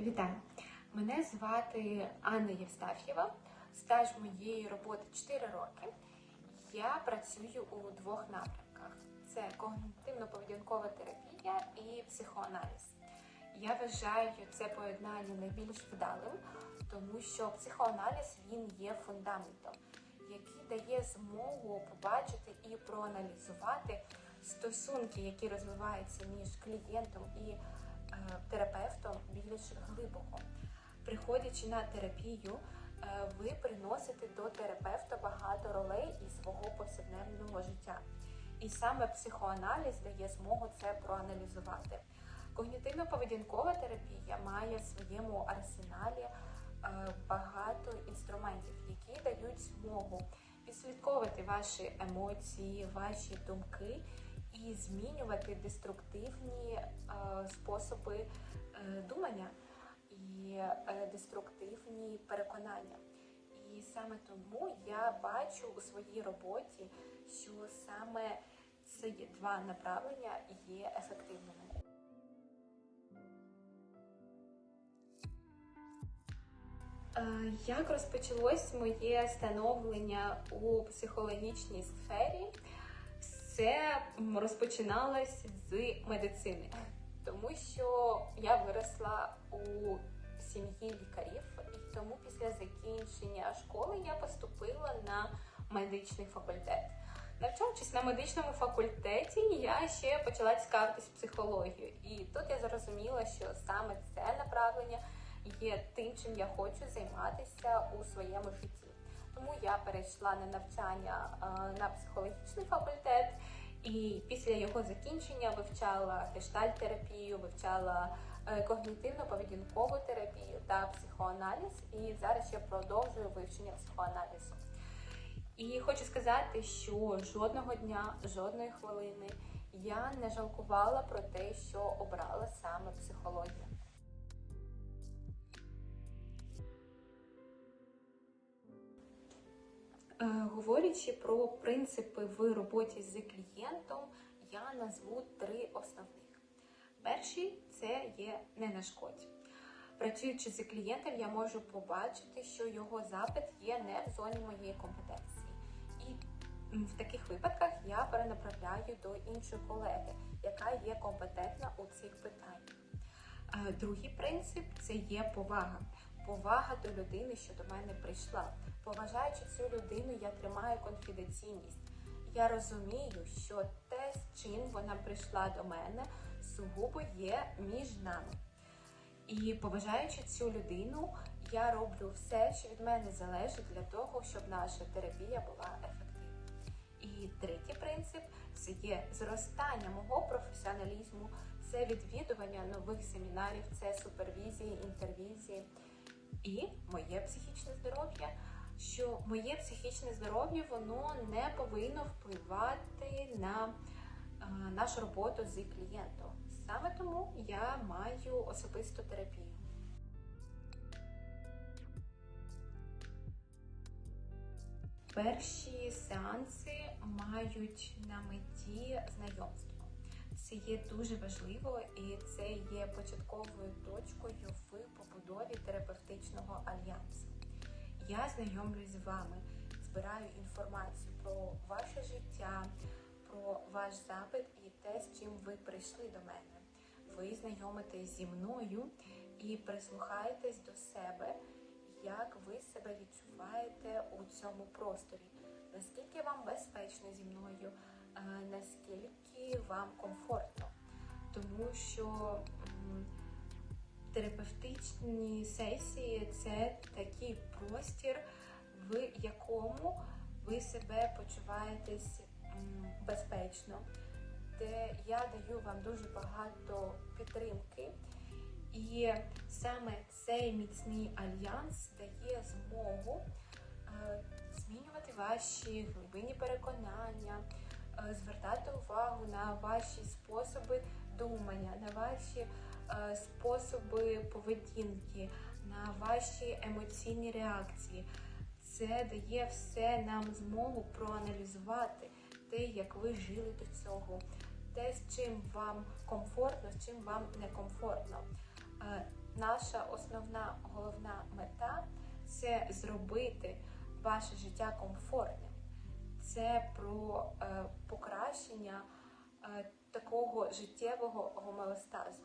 Вітаю! Мене звати Анна Євстаф'єва. Стаж моєї роботи 4 роки. Я працюю у двох напрямках: це когнітивно-поведінкова терапія і психоаналіз. Я вважаю це поєднання найбільш вдалим, тому що психоаналіз він є фундаментом, який дає змогу побачити і проаналізувати стосунки, які розвиваються між клієнтом і терапевтом більш глибоко. Приходячи на терапію, е, ви приносите до терапевта багато ролей із свого повсякденного життя. І саме психоаналіз дає змогу це проаналізувати. Когнітивно-поведінкова терапія має в своєму арсеналі е, багато інструментів, які дають змогу відслідковувати ваші емоції, ваші думки і змінювати деструктивні е, способи е, думання і е, деструктивні переконання. І саме тому я бачу у своїй роботі, що саме ці два направлення є ефективними. Як розпочалось моє становлення у психологічній сфері? Все розпочиналось з медицини, тому що я виросла у сім'ї лікарів, і тому після закінчення школи я поступила на медичний факультет. Навчаючись на медичному факультеті, я ще почала цікавитись психологією, і тут я зрозуміла, що саме це направлення є тим, чим я хочу займатися у своєму житті. Тому я перейшла на навчання е, на психологічний факультет, і після його закінчення вивчала гештальт-терапію, вивчала е, когнітивно-поведінкову терапію та психоаналіз. І зараз я продовжую вивчення психоаналізу. І хочу сказати, що жодного дня, жодної хвилини я не жалкувала про те, що обрала саме психологію. Говорячи про принципи в роботі з клієнтом, я назву три основних. Перший це є не нашкодь. Працюючи з клієнтом, я можу побачити, що його запит є не в зоні моєї компетенції. І в таких випадках я перенаправляю до іншої колеги, яка є компетентна у цих питаннях. Е, Другий принцип це є повага. Повага до людини, що до мене прийшла. Поважаючи цю людину, я тримаю конфіденційність. Я розумію, що те, з чим вона прийшла до мене, сугубо є між нами. І поважаючи цю людину, я роблю все, що від мене залежить для того, щоб наша терапія була ефективна. І третій принцип це є зростання мого професіоналізму, це відвідування нових семінарів, це супервізії, інтервізії і моє психічне здоров'я. Що моє психічне здоров'я воно не повинно впливати на е, нашу роботу з клієнтом. Саме тому я маю особисту терапію. Перші сеанси мають на меті знайомство. Це є дуже важливо і це є початковою точкою в побудові терапевтичного альянсу. Я знайомлюсь з вами, збираю інформацію про ваше життя, про ваш запит і те, з чим ви прийшли до мене. Ви знайомитесь зі мною і прислухаєтесь до себе, як ви себе відчуваєте у цьому просторі, наскільки вам безпечно зі мною, наскільки вам комфортно. Тому що терапевтичні сесії це такий простір, в якому ви себе почуваєтесь безпечно, де я даю вам дуже багато підтримки. І саме цей міцний альянс дає змогу е, змінювати ваші глибинні переконання, е, звертати увагу на ваші способи думання, на ваші е, способи поведінки, на ваші емоційні реакції. Це дає все нам змогу проаналізувати те, як ви жили до цього, те, з чим вам комфортно, з чим вам некомфортно. Е, наша основна головна мета це зробити ваше життя комфортним. Це про е, покращення е, такого життєвого гомеостазу.